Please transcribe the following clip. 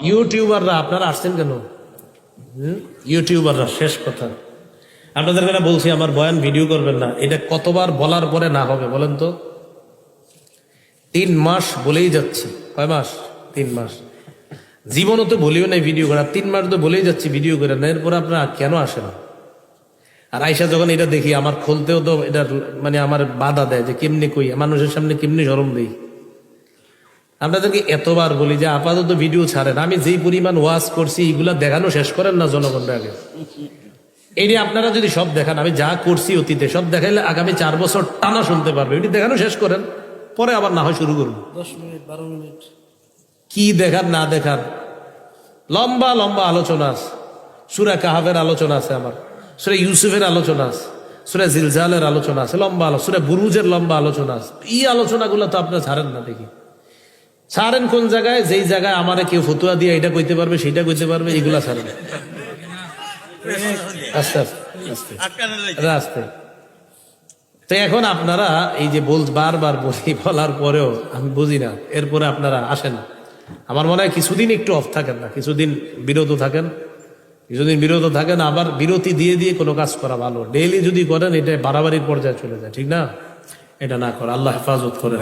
ইউটিউবাররা, আপনারা আসছেন কেন? ইউটিউবাররা, শেষ কথা। আপনাদের কাছে বলছি, আমার বয়ান ভিডিও করবেন না। এটা কতবার বলার পরে না হবে, বলেন তো? তিন মাস বলেই যাচ্ছি। কয় মাস? তিন মাস। জীবনও তো বলিও নাই ভিডিও করা। তিন মাস তো বলেই যাচ্ছি ভিডিও করে। না, এরপরে আপনারা কেন আসে না? আর আইসা যখন এটা দেখি, আমার খুলতেও তো এটা মানে আমার বাধা দেয় যে, কেমনি কই? মানুষের সামনে কেমনি সরম দেই? আপনাদেরকে এতবার বলি যে আপাতত ভিডিও ছাড়েন। আমি যেই পরিমাণ ওয়াজ করছি এগুলা দেখানো শেষ করেন না জনগণের আগে। এই যে আপনারা যদি সব দেখান আমি যা করছি অতীতে সব দেখাইলে আগামী চার বছর টানা শুনতে পারবে। এটি দেখানো শেষ করেন পরে আবার না হয় শুরু করুন। দশ মিনিট বারো মিনিট। কি দেখান না দেখান? লম্বা লম্বা আলোচনা আছে। সুরা কাহাবের আলোচনা আছে আমার। সুরা ইউসুফের আলোচনা আছে। সুরা জিলজালের আলোচনা আছে। লম্বা আলোচনা সুরা বুরুজের লম্বা আলোচনা আছে। এই আলোচনাগুলো তো আপনার ছাড়েন না দেখি। ছাড়েন কোন জায়গায়? যেই জায়গায় আমারে কেউ ফতুয়া দিয়ে এটা কইতে পারবে সেটা কইতে পারবে, এগুলা ছাড়েন। আস্তে তো এখন আপনারা এই যে বল বারবার বলি, বলার পরেও আমি বুঝি না, এরপরে আপনারা আসেন। আমার মনে হয় কিছুদিন একটু অফ থাকেন না, কিছুদিন বিরত থাকেন। কিছুদিন বিরত থাকেন, আবার বিরতি দিয়ে দিয়ে কোনো কাজ করা ভালো। ডেইলি যদি করেন, এটা বাড়াবাড়ির পর্যায়ে চলে যায়, ঠিক না? এটা না করে, আল্লাহ হেফাজত করে